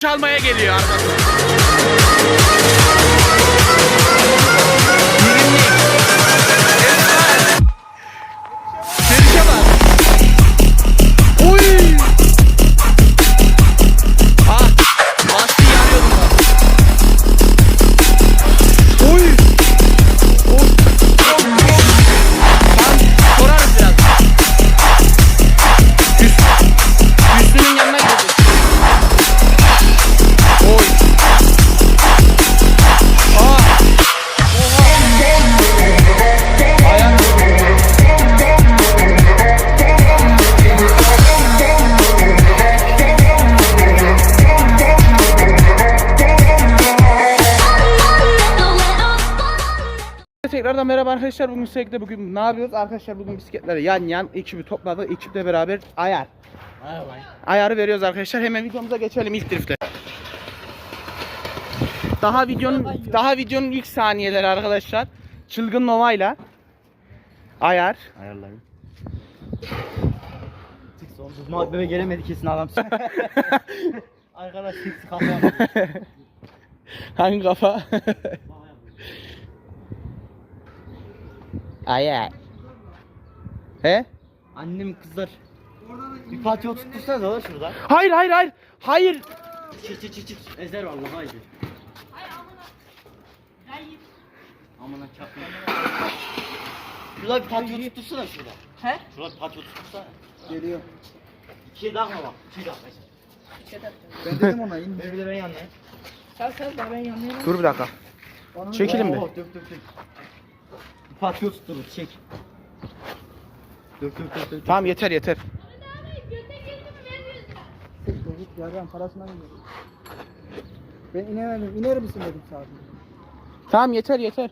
çalmaya geliyor arkadaşlar. Tekrardan merhaba arkadaşlar. Bugün sürekli bugün ne yapıyoruz? Arkadaşlar bugün bisikletleri yan yan ekibi topladık. Ekiple beraber ayar. Ayarı veriyoruz arkadaşlar. Hemen videomuza geçelim ilk drifte. Daha videonun daha videonun ilk saniyeleri arkadaşlar. Çılgın Nova'yla ayar. Ayarlayın. Six oldu. Muhabbebe gelemedi kesin adam. Arkadaş six kafaya Hangi kafa? Ayar. He? Annem kızlar. Bir patio tuttursanız da şurada. Hayır hayır hayır. Hayır. Çık çık çık çık. Ezer vallahi haydi. Aman çakma. Şurada bir patio tuttursana şurada. He? Şurada bir patio tuttursana. Geliyor. İkiye takma bak. İkiye takma. Ben dedim ona in. Bir de ben yanına. Sal sal da ben yanıyorum. Dur bir dakika. Çekilin bir. Oo, Dök dök dök. Patio tutturur çek. Dök dök dök dök. Tamam yeter yeter. Çocuk yarın parasına mı geliyor? Ben inemedim. İner misin dedim sadece. Tamam yeter yeter.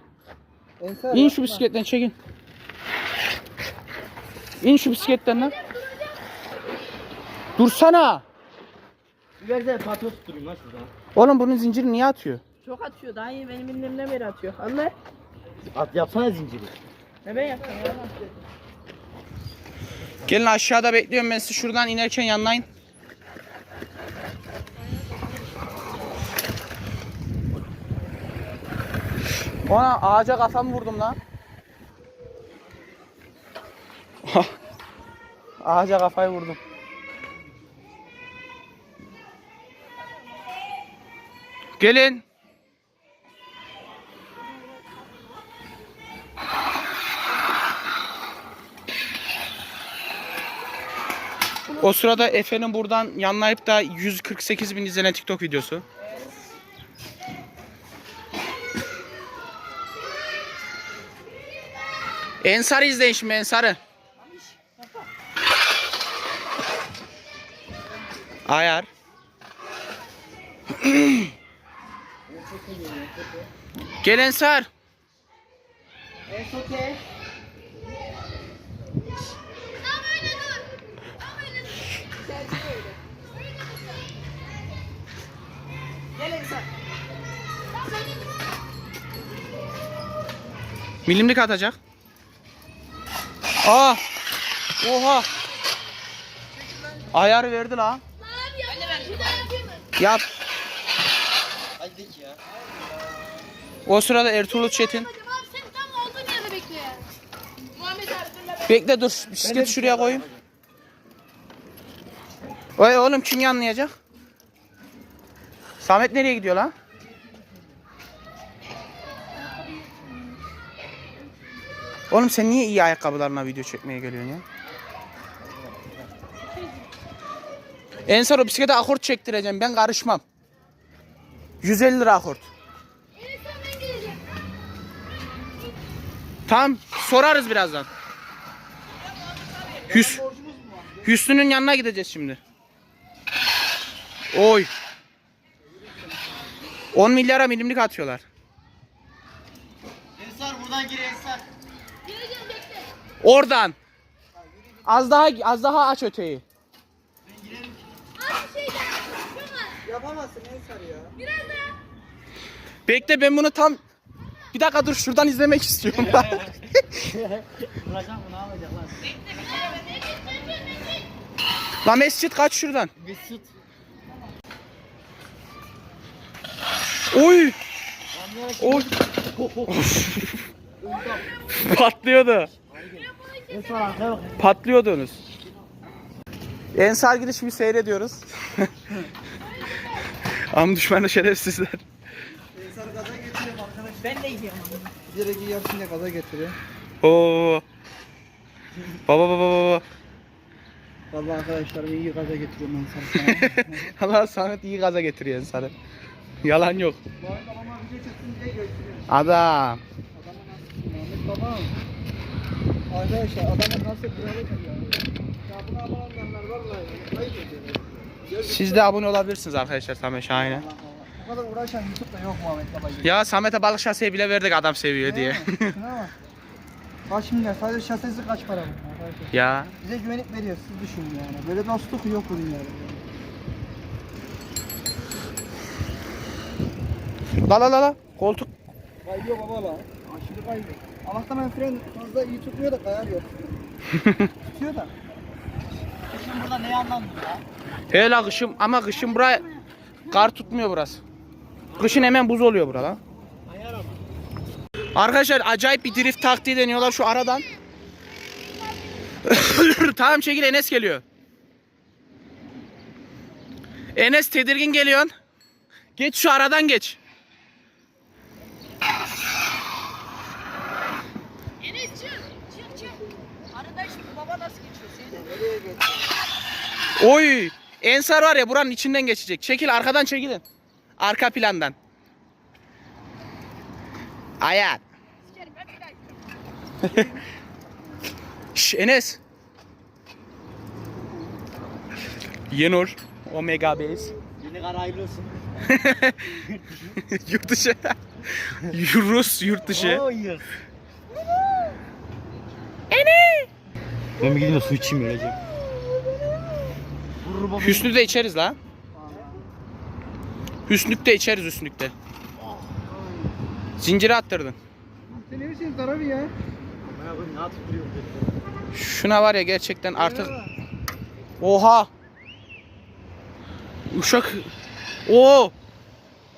Ensar İn şu yapma. bisikletten çekin. İn şu bisikletten lan. Dursana. Bir versene patio tutturayım lan şurada. Oğlum bunun zinciri niye atıyor? Çok atıyor. Daha iyi benim elimden beri atıyor. Allah. At yapsana zinciri. Ne ben yaptım ya? Gelin aşağıda bekliyorum ben sizi şuradan inerken yanlayın. Ona ağaca kafamı vurdum lan. ağaca kafayı vurdum. Gelin. O sırada Efe'nin buradan yanlayıp da 148 bin izlenen TikTok videosu. Ensar'ı izleyin şimdi Ensar'ı. Ayar. Gel Ensar. Milimlik atacak. Aa! Oha! Ayar verdi la. Yap. O sırada Ertuğrul Çetin. Bekle dur. Bisikleti şuraya koyayım. Oy oğlum kim yanlayacak? Samet nereye gidiyor lan? Oğlum sen niye iyi ayakkabılarına video çekmeye geliyorsun ya? Ensar o bisiklete akort çektireceğim ben karışmam. 150 lira akort. Tamam sorarız birazdan. Hüs Hüsnü'nün yanına gideceğiz şimdi. Oy. 10 milyara milimlik atıyorlar. Ensar buradan gir Ensar. Oradan. Az daha az daha aç öteyi. Yapamazsın Ensar ya. Bekle ben bunu tam bir dakika dur şuradan izlemek istiyorum. Vuracak mı ne yapacak lan? La mescit kaç şuradan. Mesut. Oy. Oy. Patlıyordu. Patlıyordunuz. Ensar gidiş bir seyrediyoruz. Am düşmanı şerefsizler. Ensar gaza getiriyor arkadaş. Ben de gidiyorum. Direkt iyi yapsın diye gaza getiriyor. Oo. Baba baba baba. Vallahi arkadaşlar iyi gaza getiriyorum Ensar sana. Allah Samet iyi gaza getiriyor Ensar'ı. Yalan yok. Adam. Adamı nasıl Ahmet babam. Arkadaşlar adamı nasıl kralı ya. Buna abone vallahi ayıp ediyor. Siz de abone olabilirsiniz arkadaşlar Samet Şahin'e. Bu kadar uğraşan YouTube'da yok Muhammed Baba gibi. Ya Samet'e balık şaseyi bile verdik adam seviyor diye. Bak. Milyar sadece şasesi kaç para bu arkadaşlar. ya. Bize güvenip veriyor siz düşünün yani. Böyle dostluk yok bu dünyada. La la la la. Koltuk. Kayıyor baba la. Aşırı kayıyor. Allah'tan ben fren fazla iyi tutmuyor da kayar yok. Tutuyor da. Şimdi burada neyi anlamıyor ya? He la kışım ama kışın buraya kar tutmuyor burası. Kışın hemen buz oluyor burada. Arkadaşlar acayip bir drift taktiği deniyorlar şu aradan. tamam çekil Enes geliyor. Enes tedirgin geliyorsun. Geç şu aradan geç. Enes çık. Çık çık. Arkadaş baba nasıl geçiyor seni? Nereye geç? Oy! Ensar var ya buranın içinden geçecek. Çekil arkadan çekilin. Arka plandan. Gidiyorum. Şş, Enes. Yenur. Omega Base. Yeni kar hayırlı olsun. yurt dışı. Rus yurt dışı. Yes. Ene. Ben bir gideyim de su içeyim öylece. Baba. Hüsnü de içeriz la. Hüsnük de içeriz Hüsnük'te. Zinciri attırdın. Sen ne biçim zararı ya? Şuna var ya gerçekten artık. Oha. Uşak. Oo.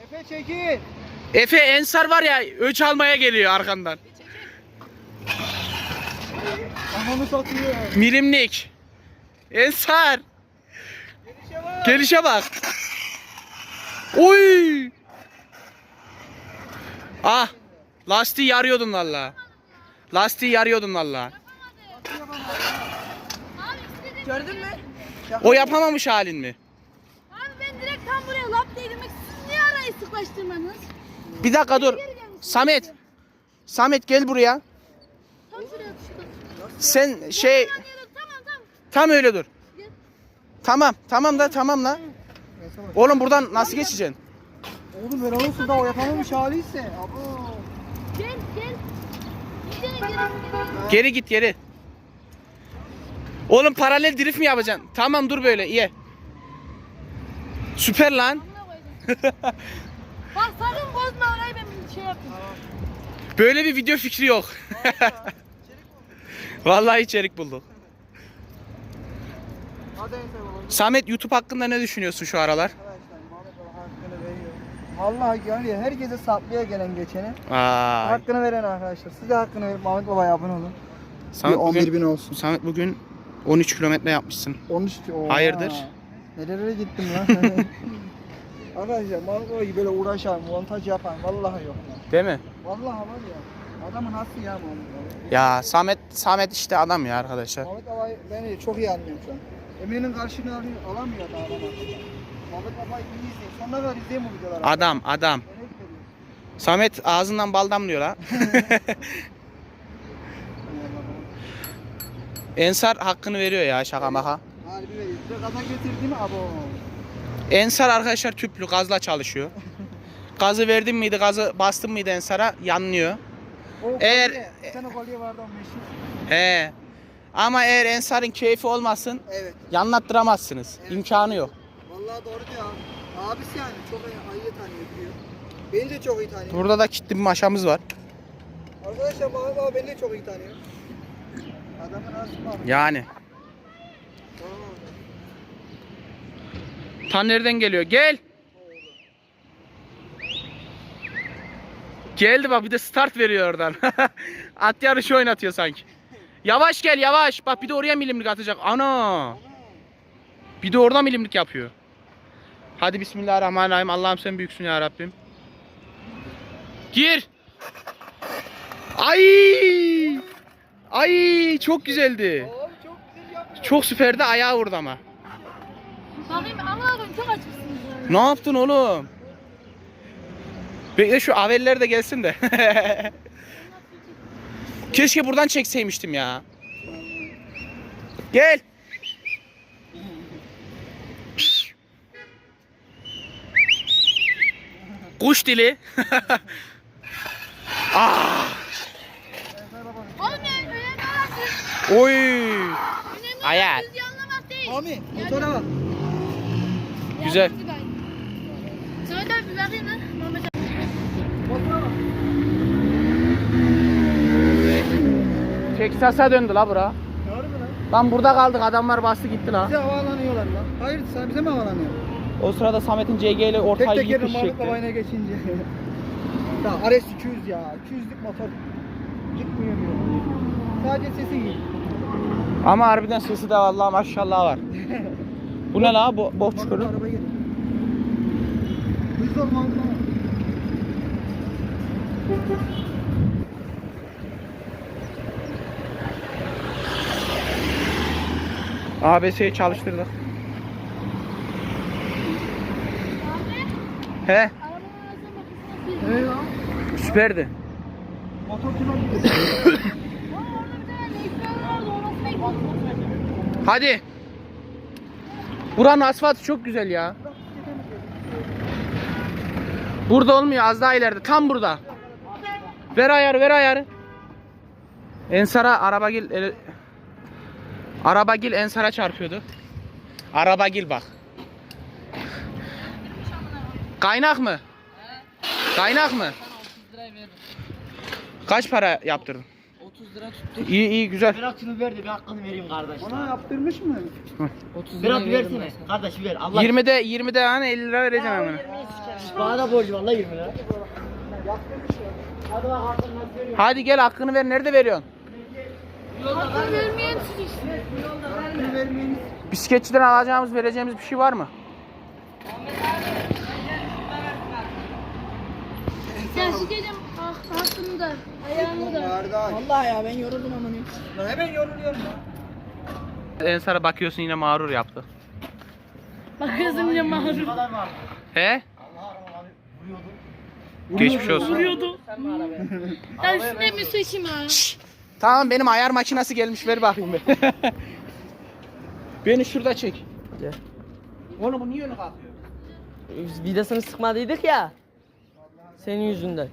Efe çekil. Efe Ensar var ya öç almaya geliyor arkandan. Kafamı satıyor. Milimlik. Ensar. Gelişe bak. Oy. Ah. Lastiği yarıyordum valla. Lastiği yarıyordum valla. Gördün mü? O yapamamış halin mi? Abi ben direkt tam buraya lap değdim. Siz niye arayı sıklaştırmadınız? Bir dakika dur. Samet. Samet gel buraya. Tam şuraya. Sen şey Tamam tamam. tam öyle dur. Tamam tamam da tamam la. Oğlum buradan nasıl geçeceksin? Oğlum helal olsun da o yapamamış haliyse. Abo. Gel gel. Gidene gel. Geri git geri. Oğlum paralel drift mi yapacaksın? Tamam dur böyle iyi. Süper lan. Bak sakın bozma orayı ben bir şey yapayım. Böyle bir video fikri yok. Vallahi içerik bulduk. Hadi. Samet YouTube hakkında ne düşünüyorsun şu aralar? Vallahi yani herkese saplaya gelen geçene Aa, hakkını veren arkadaşlar. Siz de hakkını verin. Muhammed Baba'ya abone olun. Samet Bir 11 bugün, bin olsun. Samet bugün 13 kilometre yapmışsın. 13 Oha. Hayırdır? Nerelere gittim lan? arkadaşlar Muhammed Baba gibi böyle uğraşan, montaj yapan vallahi yok. ya. Değil mi? Vallahi var ya. Adamı nasıl ya Muhammed Baba? Ya Samet Samet işte adam ya arkadaşlar. Muhammed Baba beni çok iyi anlıyorum şu an. Emeğinin karşılığını alıyor, alamıyor da adam aslında. Muhammed Baba'yı iyi izleyin. Sonuna kadar izleyin bu videoları. Adam adam. Emek veriyor. Samet ağzından bal damlıyor la. Ensar hakkını veriyor ya şaka maka. Harbi veriyor. Bir de gaza getirdi mi abo. Ensar arkadaşlar tüplü gazla çalışıyor. Gazı verdin miydi gazı bastın mıydı Ensar'a yanlıyor. O Eğer- kolye, bir tane kolye vardı o meşhur. He. Ama eğer Ensar'ın keyfi olmasın Evet. yanlattıramazsınız. İmkanı yok. Vallahi doğru diyor abi. Abisi yani çok iyi, iyi tanıyor biliyor. Beni de çok iyi tanıyor. Burada da kitli bir maşamız var. Arkadaşlar Muhammed Baba beni de çok iyi tanıyor. Adamın nasıl var? Yani. Tan nereden geliyor? Gel. Geldi bak bir de start veriyor oradan. At yarışı oynatıyor sanki. Yavaş gel yavaş. Bak bir de oraya milimlik atacak. Ana. Bir de orada milimlik yapıyor. Hadi bismillahirrahmanirrahim. Allah'ım sen büyüksün ya Rabbim. Gir. Ay! Ay çok güzeldi. Çok süperdi ayağı vurdu ama. Bakayım koyayım çok açmışsınız. Ne yaptın oğlum? Bekle şu aveller de gelsin de. Keşke buradan çekseymiştim ya. Gel. Kuş dili. ah, oy. Önemli Ayar. Mami motora bak. Güzel. Abi bir bakayım. Motora bak. Texas'a döndü la bura. Doğru mu lan? Lan burada kaldık adamlar bastı gitti la. Bize havalanıyorlar lan. Hayır sen bize mi havalanıyor? O sırada Samet'in CG ile Tek ortayı tek yerim gitmiş babayına geçince. ya RS 200 ya. 200'lük motor. Gitmiyor diyor. Sadece sesi iyi. Ama harbiden sesi de vallahi maşallah var. Bu ne la? Bo boh çukuru. Araba gel. Hızlı ol Mahmut ABS'yi çalıştırdık. He, ya. süperdi. Hadi. Buranın asfaltı çok güzel ya. Burada olmuyor az daha ileride. Tam burada. Ver ayarı ver ayarı. Ensara arabagil ele... Arabagil Ensar'a çarpıyordu. Arabagil bak. Kaynak mı? Kaynak mı? 30 liraya veririm. Kaç para yaptırdın? 30 lira tuttu. İyi iyi güzel. Bırak şunu ver de bir hakkını vereyim kardeş. Ona yaptırmış mı? 30 Bırak liraya bir veririm versene. Kardeş ver. Allah 20'de 20'de yani 50 lira vereceğim hemen. Bana da borcu var la 20 lira. Yaptırmış ya. Hadi bak hakkını nasıl veriyorum. Hadi gel hakkını ver. Nerede veriyorsun? Hakkını vermeyen Bisikletçiden alacağımız, vereceğimiz bir şey var mı? Sen ah, da ayağını da. Kardeş. Vallahi ya ben yoruldum ama ne? Lan hemen yoruluyorum ya. Ensar'a bakıyorsun yine mağrur yaptı. Bakıyorsun kadar var. He? Allah abi vuruyordu. Geçmiş olsun. Vuruyordu. Ya üstüne bir su içeyim ha. Tamam benim ayar makinesi gelmiş ver bakayım be. Beni şurada çek. Gel. Oğlum bu niye öyle kalkıyor? Biz vidasını sıkmadıydık ya. Senin yüzünden.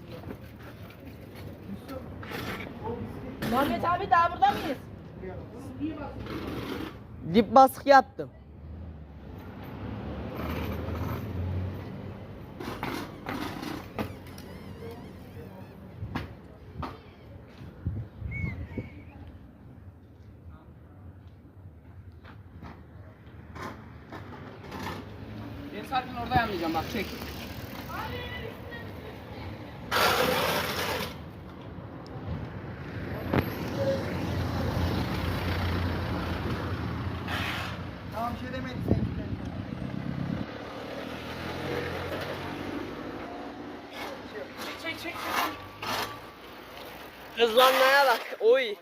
Muhammed abi daha burada mıyız? Dip baskı yaptım. Zaten orada yanlayacağım bak çek. Tamam şey demedi sen. Çek çek çek. Hızlanmaya bak. Oy.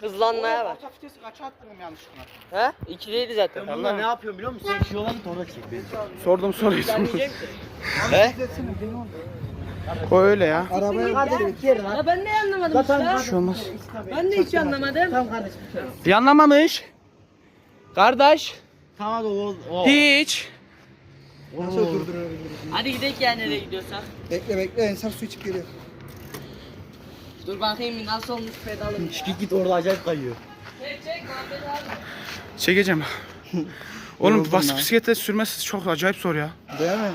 Hızlanmaya bak. Orta vitesi kaça attırdım yanlışlıkla? He? İkideydi zaten. Ben bununla ne yapıyorum biliyor musun? Sen şu yola git orada çek. Sordum soruyu Ben sordum. diyeceğim ki. He? O öyle ya. Arabaya Kardeş yerim lan. Ya ben de anlamadım işte. Bir şey olmaz. Ben de hiç anlamadım. Tamam kardeşim. Yanlamamış. Kardeş. Tamam o. o. Hiç. Nasıl durdurabiliriz? Hadi gidelim ya nereye gidiyorsak. Bekle bekle Ensar su içip geliyor. Dur bakayım nasıl olmuş pedalım. Git git orada acayip kayıyor. Çek çek Muhammed abi. Çekeceğim. Oğlum Yoruldum bas ya. bisiklete sürmesi çok acayip zor ya. Değil mi?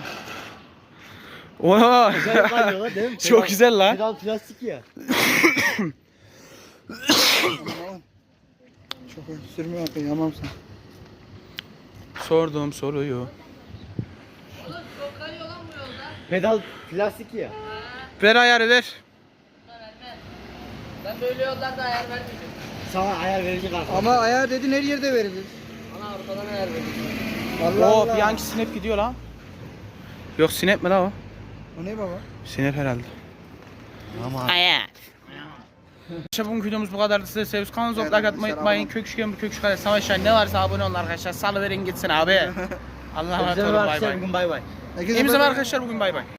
Oo. Acayip kayıyor lan değil mi? Çok Pedal- güzel lan. Pedal plastik ya. Çok sürmüyor kıyamam sen. Sordum soruyu. Pedal plastik ya. Ver ayarı ver. Ben böyle yollarda ayar vermeyeceğim. Sana ayar verecek arkadaş. Ama ayar dedin her yerde verilir. Bana Avrupa'dan ayar vereceğim. Allah Oo Allah. bir hangi sinep gidiyor lan? Yok sinep mi lan o? O ne baba? Sinep herhalde. Ama Ayar. İşte bugün videomuz bu kadardı. Size seviniz. Kanalımıza Evet like atmayı arkadaşlar, unutmayın. Kök üçgen bu kök üçgen savaşlar ne varsa abone olun arkadaşlar. Salıverin gitsin abi. Allah'a emanet olun. Bay arkadaşlar bay. bugün bay bay. Bay. arkadaşlar bugün bay bay.